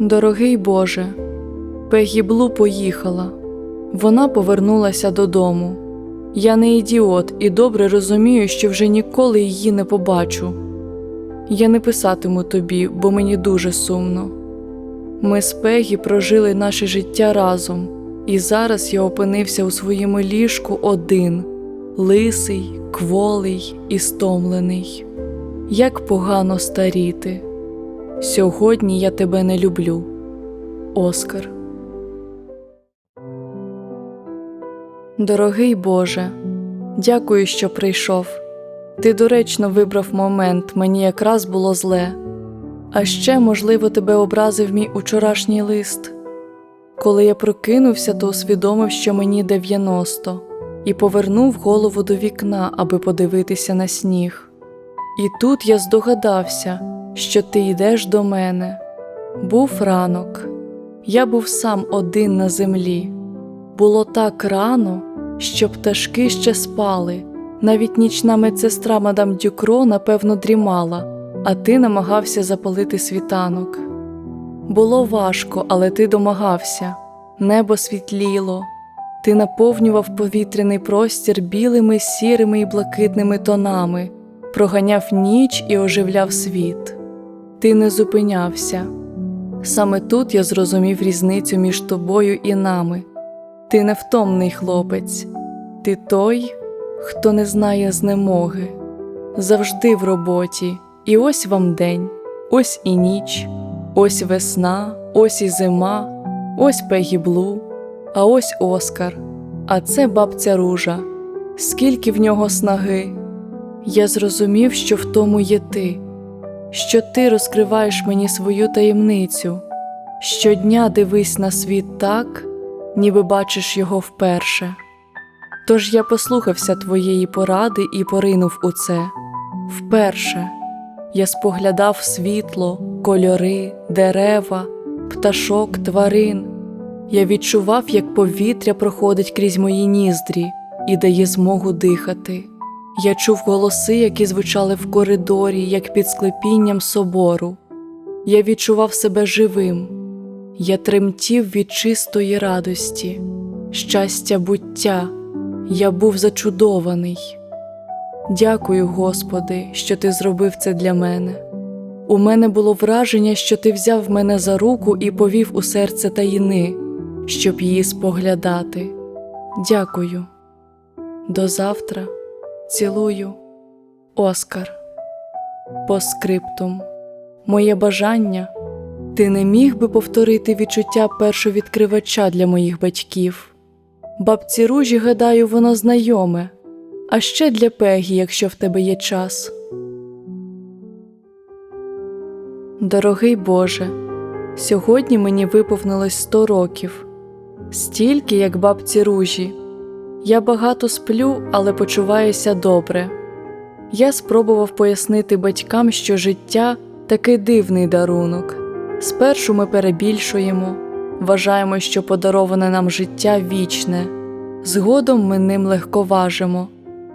Дорогий Боже, Пегі Блу поїхала. Вона повернулася додому. Я не ідіот і добре розумію, що вже ніколи її не побачу. Я не писатиму тобі, бо мені дуже сумно. Ми з Пегі прожили наше життя разом, і зараз я опинився у своєму ліжку один, лисий, кволий і стомлений. Як погано старіти. Сьогодні я тебе не люблю. Оскар. Дорогий Боже, дякую, що прийшов. Ти доречно вибрав момент, мені якраз було зле. А ще, можливо, тебе образив мій учорашній лист. Коли я прокинувся, то усвідомив, що мені 90, і повернув голову до вікна, аби подивитися на сніг. І тут я здогадався, що ти йдеш до мене. Був ранок, я був сам один на землі. Було так рано, що пташки ще спали. Навіть нічна медсестра мадам Дюкро, напевно, дрімала, а ти намагався запалити світанок. Було важко, але ти домагався, небо світліло, ти наповнював повітряний простір білими, сірими і блакитними тонами, проганяв ніч і оживляв світ. Ти не зупинявся. Саме тут я зрозумів різницю між тобою і нами. Ти невтомний хлопець, ти той, хто не знає знемоги, завжди в роботі, і ось вам день, ось і ніч, ось весна, ось і зима, ось Пегі Блу, а ось Оскар, а це бабця ружа. Скільки в нього снаги. Я зрозумів, що в тому є ти, що ти розкриваєш мені свою таємницю. Щодня дивись на світ так, ніби бачиш його вперше. Тож я послухався твоєї поради і поринув у це. Вперше я споглядав світло, кольори, дерева, пташок, тварин. Я відчував, як повітря проходить крізь мої ніздрі і дає змогу дихати. Я чув голоси, які звучали в коридорі, як під склепінням собору. Я відчував себе живим. Я тремтів від чистої радості, щастя буття. Я був зачудований. Дякую, Господи, що Ти зробив це для мене. У мене було враження, що Ти взяв мене за руку і повів у серце таїни, щоб її споглядати. Дякую. До завтра. Цілую, Оскар. По скриптум. Моє бажання. Ти не міг би повторити відчуття першовідкривача для моїх батьків. Бабці ружі, гадаю, воно знайоме, а ще для Пегі, якщо в тебе є час. Дорогий Боже, сьогодні мені виповнилось сто років, стільки, як бабці ружі. Я багато сплю, але почуваюся добре. Я спробував пояснити батькам, що життя такий дивний дарунок. Спершу ми перебільшуємо, вважаємо, що подароване нам життя вічне, згодом ми ним легковажимо.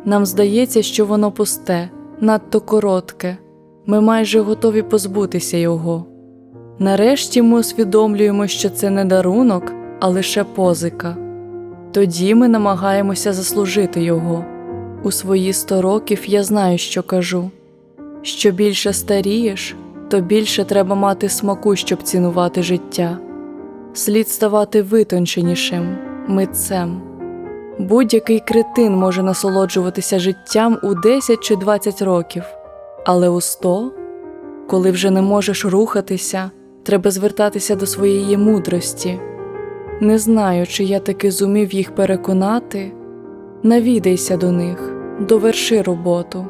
Нам здається, що воно пусте, надто коротке, ми майже готові позбутися його. Нарешті ми усвідомлюємо, що це не дарунок, а лише позика. Тоді ми намагаємося заслужити його. У свої сто років я знаю, що кажу. Що більше старієш, то більше треба мати смаку, щоб цінувати життя. Слід ставати витонченішим, митцем. Будь-який кретин може насолоджуватися життям у 10 чи 20 років, але у 100, коли вже не можеш рухатися, треба звертатися до своєї мудрості. Не знаю, чи я таки зумів їх переконати. Навідайся до них, доверши роботу.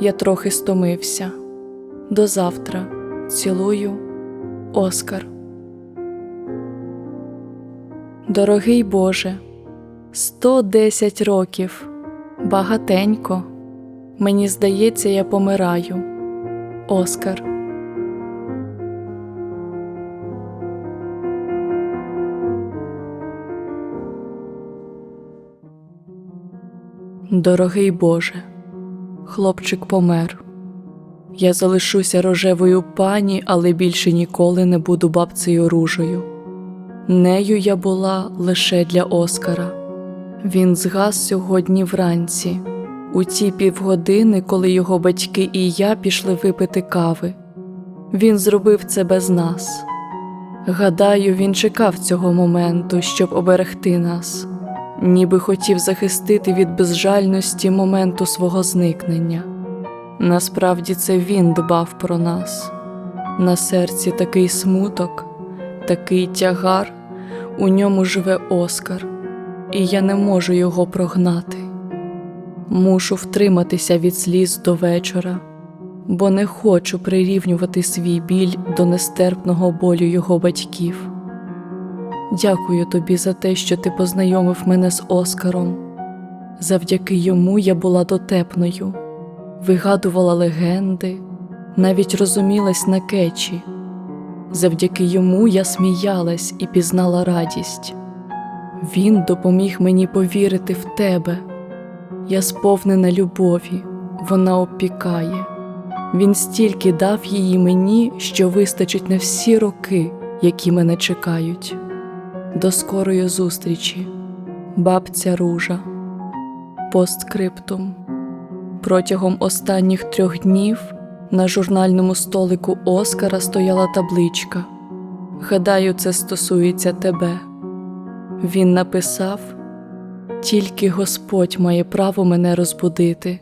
Я трохи стомився. До завтра. Цілую, Оскар. Дорогий Боже, 110 років. Багатенько. Мені здається, я помираю. Оскар. Дорогий Боже, хлопчик помер. Я залишуся рожевою пані, але більше ніколи не буду бабцею ружею. Нею я була лише для Оскара. Він згас сьогодні вранці, у ті півгодини, коли його батьки і я пішли випити кави. Він зробив це без нас. Гадаю, він чекав цього моменту, щоб оберегти нас, ніби хотів захистити від безжальності моменту свого зникнення. Насправді це він дбав про нас. На серці такий смуток, такий тягар, у ньому живе Оскар, і я не можу його прогнати. Мушу втриматися від сліз до вечора, бо не хочу прирівнювати свій біль до нестерпного болю його батьків. Дякую тобі за те, що ти познайомив мене з Оскаром. Завдяки йому я була дотепною, вигадувала легенди, навіть розумілась на кечі. Завдяки йому я сміялась і пізнала радість. Він допоміг мені повірити в тебе. Я сповнена любові, вона опікає. Він стільки дав її мені, що вистачить на всі роки, які мене чекають. До скорої зустрічі, бабця ружа. Постскриптум. Протягом останніх трьох днів на журнальному столику Оскара стояла табличка. Гадаю, це стосується тебе. Він написав: Тільки Господь має право мене розбудити.